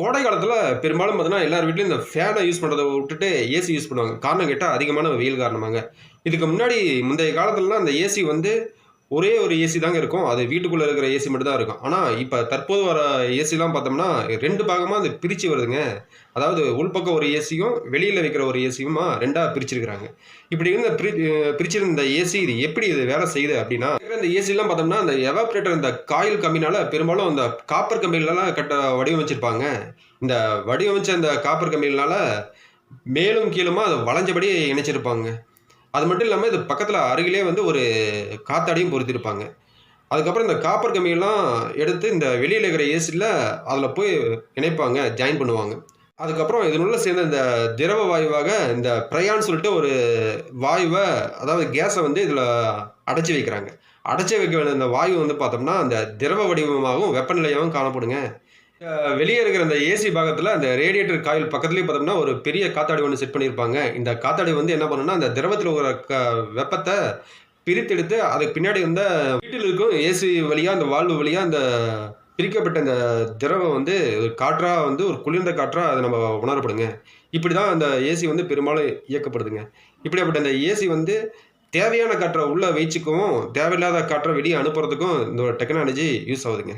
கோடை காலத்தில் பெரும்பாலும் பார்த்தீங்கன்னா எல்லார் வீட்லையும் இந்த ஃபேனை யூஸ் பண்ணுறதை விட்டுட்டு ஏசி யூஸ் பண்ணுவாங்க. காரணம் கேட்டால் அதிகமான வெயில் காரணமாங்க. இதுக்கு முன்னாடி முந்தைய காலத்துலலாம் அந்த ஏசி வந்து ஒரே ஒரு ஏசி தாங்க இருக்கும். அது வீட்டுக்குள்ளே இருக்கிற ஏசி மட்டும் தான் இருக்கும். ஆனால் இப்போ தற்போது வர ஏசிலாம் பார்த்தோம்னா ரெண்டு பாகமாக அது பிரித்து வருதுங்க. அதாவது உள்பக்கம் ஒரு ஏசியும் வெளியில் வைக்கிற ஒரு ஏசியுமா ரெண்டாக பிரிச்சிருக்கிறாங்க. இப்படி இருந்த பிரி பிரிச்சிருந்த ஏசி இது எப்படி இது வேலை செய்யுது அப்படின்னா இந்த ஏசிலாம் பார்த்தோம்னா அந்த எவாப்ரேட்டர் இந்த காயில் கம்பினால் பெரும்பாலும் அந்த காப்பர் கம்பியிலலாம் கட்ட வடிவமைச்சிருப்பாங்க. இந்த வடிவமைச்ச அந்த காப்பர் கம்பினால மேலும் கீழுமா அதை வளைஞ்சபடி இணைச்சிருப்பாங்க. அது மட்டும் இல்லாமல் இது பக்கத்தில் அருகிலே வந்து ஒரு காத்தாடியும் பொருத்திருப்பாங்க. அதுக்கப்புறம் இந்த காப்பர் கம்பியெல்லாம் எடுத்து இந்த வெளியில் இருக்கிற ஏசியில் அதில் போய் இணைப்பாங்க ஜாயின் பண்ணுவாங்க. அதுக்கப்புறம் இதனுள்ள சேர்ந்த இந்த திரவ வாயுவாக இந்த பிரயான்னு சொல்லிட்டு ஒரு வாயுவை அதாவது கேஸை வந்து இதில் அடைச்சி வைக்கிறாங்க. அடைச்சி வைக்க வேண்டிய இந்த வாயு வந்து பார்த்தோம்னா அந்த திரவ வடிவமாகவும் வெப்பநிலையாகவும் காணப்படுங்க. வெளியே இருக்கிற அந்த ஏசி பாகத்தில் அந்த ரேடியேட்டர் காயில் பக்கத்துலேயே பார்த்தோம்னா ஒரு பெரிய காத்தாடி ஒன்று செட் பண்ணியிருப்பாங்க. இந்த காத்தாடி வந்து என்ன பண்ணுன்னா அந்த திரவத்தில் ஒரு க வெப்பத்தை பிரித்தெடுத்து அதுக்கு பின்னாடி வந்து வீட்டில் இருக்கும் ஏசி வழியாக அந்த வால்வு வழியாக அந்த பிரிக்கப்பட்ட அந்த திரவம் வந்து காற்றாக வந்து ஒரு குளிர்ந்த காற்றாக அதை நம்ம உணரப்படுங்க. இப்படி தான் அந்த ஏசி வந்து பெரும்பாலும் இயக்கப்படுதுங்க. இப்படியாப்பட்ட அந்த ஏசி வந்து தேவையான காற்றை உள்ளே வச்சுக்கவும் தேவையில்லாத காற்றை வெளியே அனுப்புறதுக்கும் இந்த டெக்னாலஜி யூஸ் ஆகுதுங்க.